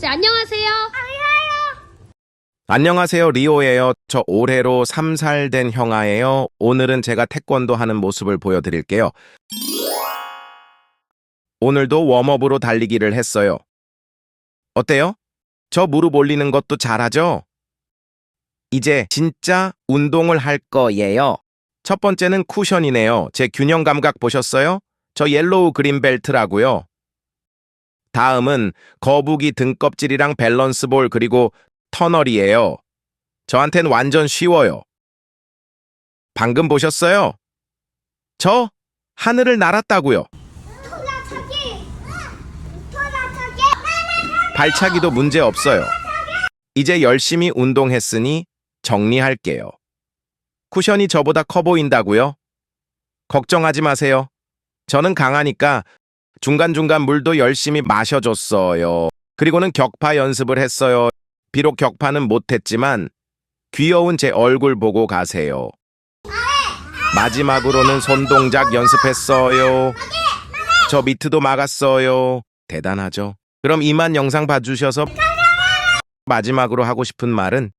네, 안녕하세요. 안녕하세요, 리오예요. 저 올해로 3살 된 형아예요. 오늘은 제가 태권도 하는 모습을 보여드릴게요. 오늘도 웜업으로 달리기를 했어요. 어때요? 저 무릎 올리는 것도 잘하죠? 이제 진짜 운동을 할 거예요. 첫 번째는 쿠션이네요. 제 균형 감각 보셨어요? 저 옐로우 그린 벨트라고요. 다음은 거북이 등껍질이랑 밸런스 볼 그리고 터널이에요. 저한텐 완전 쉬워요. 방금 보셨어요? 저 하늘을 날았다고요. 발차기도 문제 없어요. 이제 열심히 운동했으니 정리할게요. 쿠션이 저보다 커 보인다고요? 걱정하지 마세요. 저는 강하니까 중간중간 물도 열심히 마셔줬어요. 그리고는 격파 연습을 했어요. 비록 격파는 못했지만 귀여운 제 얼굴 보고 가세요. 마지막으로는 손동작 연습했어요. 저 미트도 막았어요. 대단하죠? 그럼 이만 영상 봐주셔서 마지막으로 하고 싶은 말은